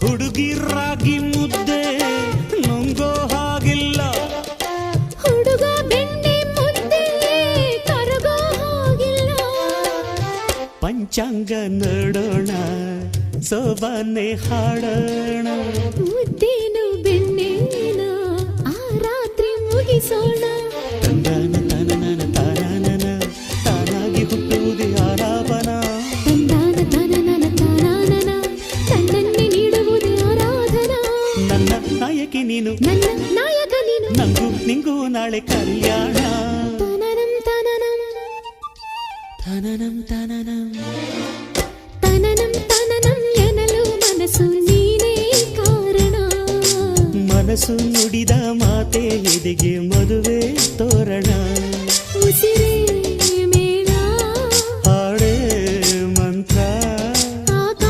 ಹುಡುಗಿ ರಾಗಿ ಮುದ್ದೆ ನುಂಗೋ ಹಾಗಿಲ್ಲ. ಹುಡುಗ ಬೆಣ್ಣೆ ಮುದ್ದೆ ಕರಗೋ ಹೋಗಿಲ್ಲ. ಪಂಚಾಂಗ ನೋಡೋಣ ಸೋಬಾನೆ ಹಾಡೋಣ. ನಾಯಕಿ ನೀನು ನಾಯಕ ನೀನು ನಂಗು ನಿಂಗೂ ನಾಳೆ ಕಲ್ಯಾಣ ತನನಂ ತನನಂ ತನನಂ ತನನಂ ತನನಂ ತನನಂ ಎನಲು ಮನಸ್ಸು ನೀನೇ ಕಾರಣ ಮನಸ್ಸು ನುಡಿದ ಮಾತೆ ಎದೆಗೆ ಮದುವೆ